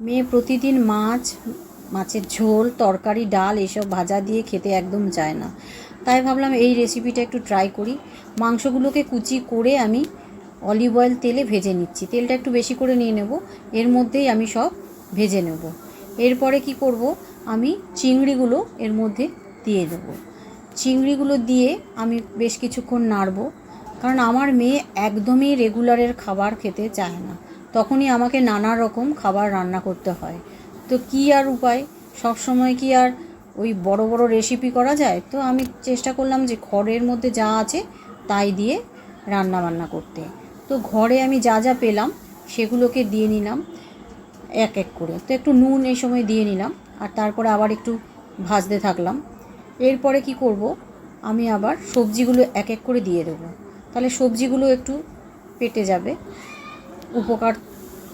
মেয়ে প্রতিদিন মাছ, মাছের ঝোল, তরকারি, ডাল এসব ভাজা দিয়ে খেতে একদম চায় না। তাই ভাবলাম এই রেসিপিটা একটু ট্রাই করি। মাংসগুলোকে কুচি করে আমি অলিভ অয়েল তেলে ভেজে নিচ্ছি। তেলটা একটু বেশি করে নিয়ে নেব। এর মধ্যেই আমি সব ভেজে নেব। এরপরে কি করব? আমি চিংড়িগুলো এর মধ্যে দিয়ে দেব। চিংড়িগুলো দিয়ে আমি বেশ কিছুক্ষণ নাড়বো। কারণ আমার মেয়ে একদমই রেগুলারের খাবার খেতে চায় না। তখনই আমাকে নানা রকম খাবার রান্না করতে হয়। তো কী আর উপায়? সব সময় কি আর ওই বড় বড় রেসিপি করা যায়? তো আমি চেষ্টা করলাম যে ঘরের মধ্যে যা আছে তাই দিয়ে রান্না বান্না করতে। তো ঘরে আমি যা যা পেলাম সেগুলোকে দিয়ে নিলাম এক এক করে। তো একটু নুন এই সময় দিয়ে নিলাম আর তারপরে আবার একটু ভাজতে থাকলাম। এরপরে কি করব? আমি আবার সবজিগুলো এক এক করে দিয়ে দেবো। তাহলে সবজিগুলো একটু পেটে যাবে। উপকার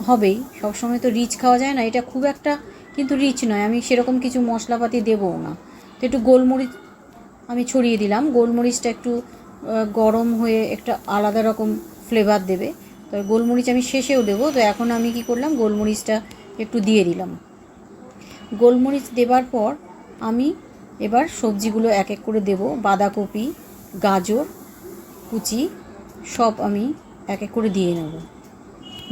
হবেই। সবসময় তো রিচ খাওয়া যায় না, এটা খুব একটা কিন্তু রিচ নয়। আমি সেরকম কিছু মশলাপাতি দেবও না। তো একটু গোলমরিচ আমি ছড়িয়ে দিলাম। গোলমরিচটা একটু গরম হয়ে একটা আলাদা রকম ফ্লেভার দেবে। তো গোলমরিচ আমি শেষেও দেবো। তো এখন আমি কি করলাম? গোলমরিচটা একটু দিয়ে দিলাম। গোলমরিচ দেবার পর আমি এবার সবজিগুলো এক এক করে দেব। বাঁধাকপি, গাজর, কুচি, সব আমি এক এক করে দিয়ে নেব।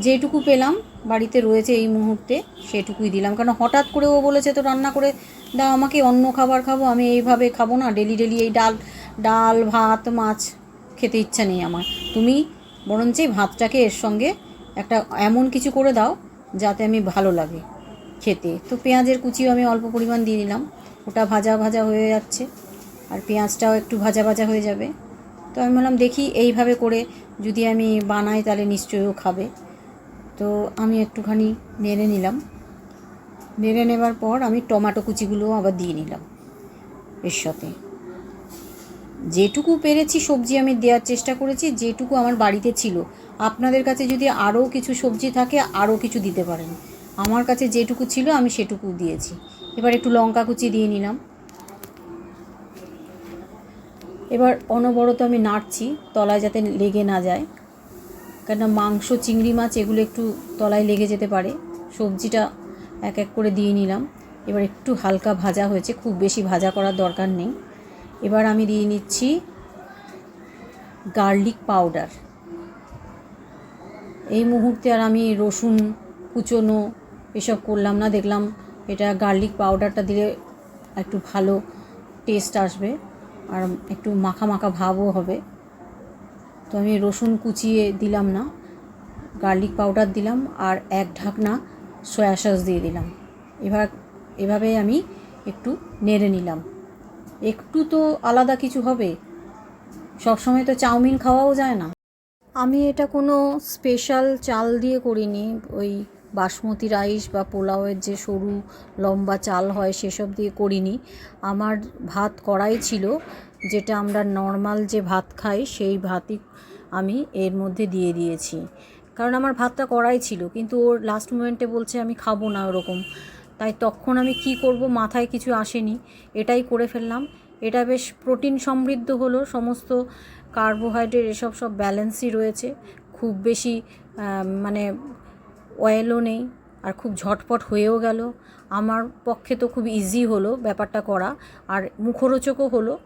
যেটুকু পেলাম, বাড়িতে রয়েছে এই মুহূর্তে, সেটুকুই দিলাম। কারণ হঠাৎ করে ও বলেছে তো রান্না করে দাও, আমাকে অন্য খাবার খাব, আমি এইভাবে খাব না, ডেলি ডেলি এই ডাল ডাল, ভাত, মাছ খেতে ইচ্ছা নেই আমার। তুমি বরঞ্চ ভাতটাকে এর সঙ্গে একটা এমন কিছু করে দাও, যাতে আমি ভালো লাগে খেতে। তো পেঁয়াজের কুচিও আমি অল্প পরিমাণ দিয়ে দিলাম ওটা ভাজা ভাজা হয়ে যাচ্ছে, আর পেঁয়াজটাও একটু ভাজা ভাজা হয়ে যাবে। তো আমি বললাম, দেখি এইভাবে করে যদি আমি বানাই, তাহলে নিশ্চয়ই ও খাবে। তো আমি একটুখানি নেড়ে নিলাম। নেড়ে নেবার পর আমি টমেটো কুচিগুলো আবার দিয়ে নিলাম এর সাথে। যেটুকু পেরেছি সবজি আমি দেওয়ার চেষ্টা করেছি, যেটুকু আমার বাড়িতে ছিল। আপনাদের কাছে যদি আরও কিছু সবজি থাকে, আরও কিছু দিতে পারেন। আমার কাছে যেটুকু ছিল, আমি সেটুকু দিয়েছি। এবার একটু লঙ্কা কুচি দিয়ে নিলাম। এবার অনবরত আমি নাড়ছি, তলায় যাতে লেগে না যায়। কেননা মাংস, চিংড়ি মাছ এগুলো একটু তলায় লেগে যেতে পারে। সবজিটা এক এক করে দিয়ে নিলাম। এবার একটু হালকা ভাজা হয়েছে, খুব বেশি ভাজা করার দরকার নেই। এবার আমি দিয়ে নিচ্ছি গার্লিক পাউডার। এই মুহূর্তে আর আমি রসুন, কুচোনো এসব করলাম না, দেখলাম এটা গার্লিক পাউডারটা দিলে একটু ভালো টেস্ট আসবে। আর একটু মাখা মাখা ভাবও হবে। তো আমি রসুন কুচিয়ে দিলাম না গার্লিক পাউডার দিলাম আর এক ঢাকনা সয়া সস দিয়ে দিলাম। এবার এভাবে আমি একটু নেড়ে নিলাম। একটু তো আলাদা কিছু হবে, সবসময় তো চাউমিন খাওয়াও যায় না। আমি এটা কোনো স্পেশাল চাল দিয়ে করিনি, ওই বাসমতি রাইস বা পোলাওয়ের যে সরু লম্বা চাল হয় সেসব দিয়ে করিনি। আমার ভাত করাই ছিল, যেটা আমরা নর্মাল যে ভাত খাই সেই ভাতই আমি এর মধ্যে দিয়ে দিয়েছি। কারণ আমার ভাতটা করাই ছিল, কিন্তু ওর লাস্ট মোমেন্টে বলছে আমি খাব না ওরকম। তাই তখন আমি কি করব মাথায় কিছু আসেনি, এটাই করে ফেললাম। এটা বেশ প্রোটিন সমৃদ্ধ হলো, সমস্ত কার্বোহাইড্রেট এসব সব ব্যালেন্সই রয়েছে। খুব বেশি মানে অয়েলও নেই আর খুব ঝটপট হয়েও গেল। আমার পক্ষে তো খুব ইজি হলো ব্যাপারটা করা। আর মুখরোচকও হলো।